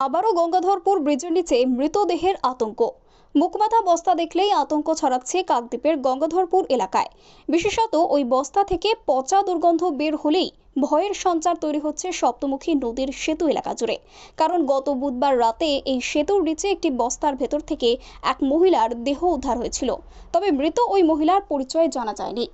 আবারও গঙ্গাধরপুর ব্রিজের নিচে মৃতদেহের আতঙ্ক। মুখমাথা বস্তা দেখলেই আতঙ্ক ছড়াচ্ছে কাকদ্বীপের গঙ্গাধরপুর এলাকায়। বিশেষত ওই বস্তা থেকে পচা দুর্গন্ধ বের হলেই ভয়ের সঞ্চার তৈরি হচ্ছে সপ্তমুখী নদীর সেতু এলাকা জুড়ে। কারণ গত বুধবার রাতে এই সেতুর নিচে একটি বস্তার ভেতর থেকে এক মহিলার দেহ উদ্ধার হয়েছিল। তবে মৃত ওই মহিলার পরিচয় জানা যায়নি।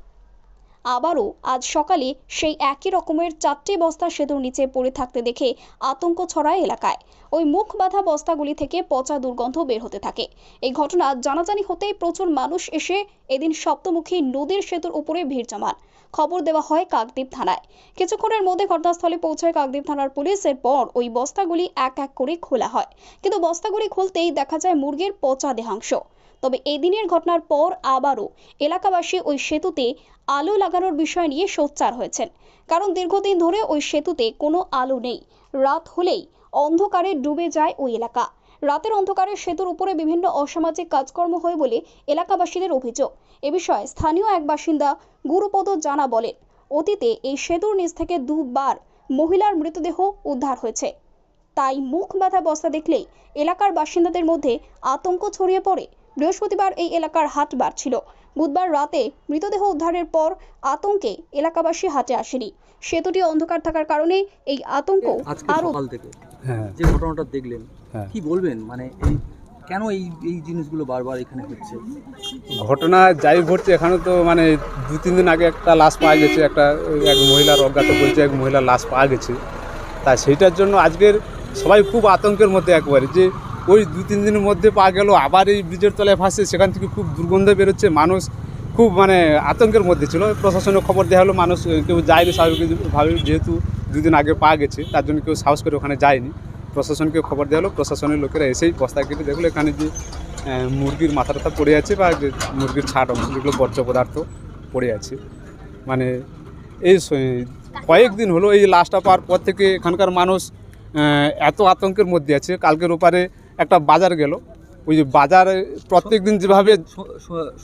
আবারও আজ সকালে সেই একই রকমের চারটি বস্তা সেতুর নিচে পড়ে থাকতে দেখে আতঙ্ক ছড়ায় এলাকায়। ওই মুখ বাঁধা বস্তাগুলি থেকে পচা দুর্গন্ধ বের হতে থাকে। এই ঘটনা জানাজানি হতেই প্রচুর মানুষ এসে এদিন সপ্তমুখী নদীর সেতুর উপরে ভিড় জমান। খবর দেওয়া হয় কাকদ্বীপ থানায়। কিছুক্ষণের মধ্যে ঘটনাস্থলে পৌঁছায় কাকদ্বীপ থানার পুলিশ। এরপর ওই বস্তাগুলি এক এক করে খোলা হয়। কিন্তু বস্তাগুলি খুলতেই দেখা যায় মুরগির পচা দেহাংশ। তবে এদিনের ঘটনার পর আবারও এলাকাবাসী ওই সেতুতে আলো লাগানোর বিষয় নিয়ে সোচ্চার হয়েছেন। কারণ দীর্ঘদিন ধরে ওই সেতুতে কোনো আলো নেই। রাত হলেই অন্ধকারে ডুবে যায় ওই এলাকা। রাতের অন্ধকারে সেতুর উপরে বিভিন্ন অসামাজিক কাজকর্ম হয় বলে এলাকাবাসীদের অভিযোগ। এ বিষয়ে স্থানীয় এক বাসিন্দা গুরুপদ জানা বলেন, অতীতে এই সেতুর নিচ থেকে দুবার মহিলার মৃতদেহ উদ্ধার হয়েছে। তাই মুখ বাঁধা বস্তা দেখলেই এলাকার বাসিন্দাদের মধ্যে আতঙ্ক ছড়িয়ে পড়ে। বৃহস্পতিবার এই এলাকার হাট বাড়ছিল। বুধবার রাতে মৃতদেহ উদ্ধারের পর আতঙ্কে এলাকাবাসী হাটে আসেনি। সেতুটি অন্ধকার থাকার কারণে এই আতঙ্ক আজকে আরও সকাল থেকে হ্যাঁ। যে ঘটনাটা দেখলেন হ্যাঁ। কি বলবেন? মানে এই কেন এই এই জিনিসগুলো বারবার এখানে হচ্ছে? ঘটনা যাই ঘটছে এখানে তো মানে দু তিন দিন আগে একটা লাশ পাওয়া গেছে একটা এক মহিলার অজ্ঞাত বলছে এক মহিলার লাশ পাওয়া গেছে। তা সেইটার জন্য আজকের সবাই খুব আতঙ্কের মধ্যে একবারে যে ওই দু, তিন দিনের মধ্যে পাওয়া গেল, আবার এই ব্রিজের তলায় ফাঁসছে সেখান থেকে খুব দুর্গন্ধ বেরোচ্ছে, মানুষ খুব মানে আতঙ্কের মধ্যে ছিল। প্রশাসনের খবর দেওয়া হলো, মানুষ কেউ যায়নি স্বাভাবিকভাবে, যেহেতু দুদিন আগে পাওয়া গেছে, তার জন্য কেউ সাহস করে ওখানে যায়নি। প্রশাসনকে খবর দেওয়া হলো, প্রশাসনের লোকেরা এসেই বস্তা কেটে দেখল, এখানে যে মুরগির মাথা টাথা পড়ে আছে বা মুরগির ছাট অংশ, যেগুলো বর্জ্য পদার্থ পড়ে আছে। মানে এই কয়েকদিন হলো, এই লাশটা পাওয়ার পর থেকে এখানকার মানুষ এত আতঙ্কের মধ্যে আছে। কালকের ওপারে একটা বাজার গেল। ওই যে বাজারে প্রত্যেক দিন যেভাবে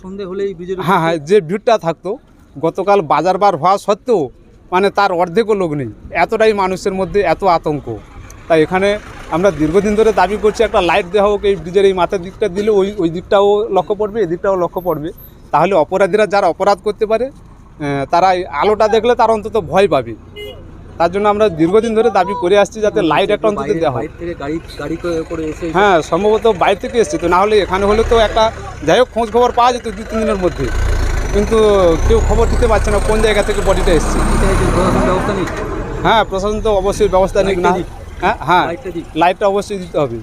সন্ধে হলেই হ্যাঁ হ্যাঁ যে ভিড়টা থাকতো গতকাল বাজার বার হওয়া সত্ত্বেও মানে তার অর্ধেকও লোক নেই। এতটাই মানুষের মধ্যে এত আতঙ্ক। তাই এখানে আমরা দীর্ঘদিন ধরে দাবি করছি একটা লাইট দেওয়া হোক এই ব্রিজের এই মাথার দিকটা দিলে ওই ওই দিকটাও লক্ষ্য পড়বে এই দিকটাও লক্ষ্য পড়বে। তাহলে অপরাধীরা যারা অপরাধ করতে পারে তারা এই আলোটা দেখলে তারা অন্তত ভয় পাবে। তার জন্য আমরা দীর্ঘদিন ধরে দাবি করে আসছি যাতে লাইট একটা অন্তত দেওয়া এসে হ্যাঁ সম্ভবত বাইরে থেকে এসছে। তো না হলে এখানে হলে তো একটা যাই হোক খোঁজ খবর পাওয়া যেত দু তিন দিনের মধ্যে। কিন্তু কেউ খবর দিতে পারছে না কোন জায়গা থেকে বডিটা এসছে। হ্যাঁ প্রশাসন তো অবশ্যই ব্যবস্থা নিক না হ্যাঁ হ্যাঁ লাইটটা অবশ্যই দিতে হবে।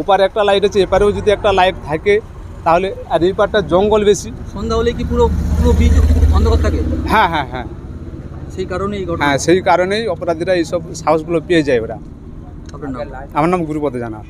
ওপারে একটা লাইট আছে এপারেও যদি একটা লাইট থাকে তাহলে আর এই পারটা জঙ্গল বেশি। সন্ধ্যা হলে কি পুরো পুরো ব্রিজ অন্ধকার থাকে? হ্যাঁ হ্যাঁ হ্যাঁ। সেই কারণেই হ্যাঁ সেই কারণেই অপরাধীরা এইসব সাহসগুলো পেয়ে যায় ওরা। আমার নাম গুরুপদ জানা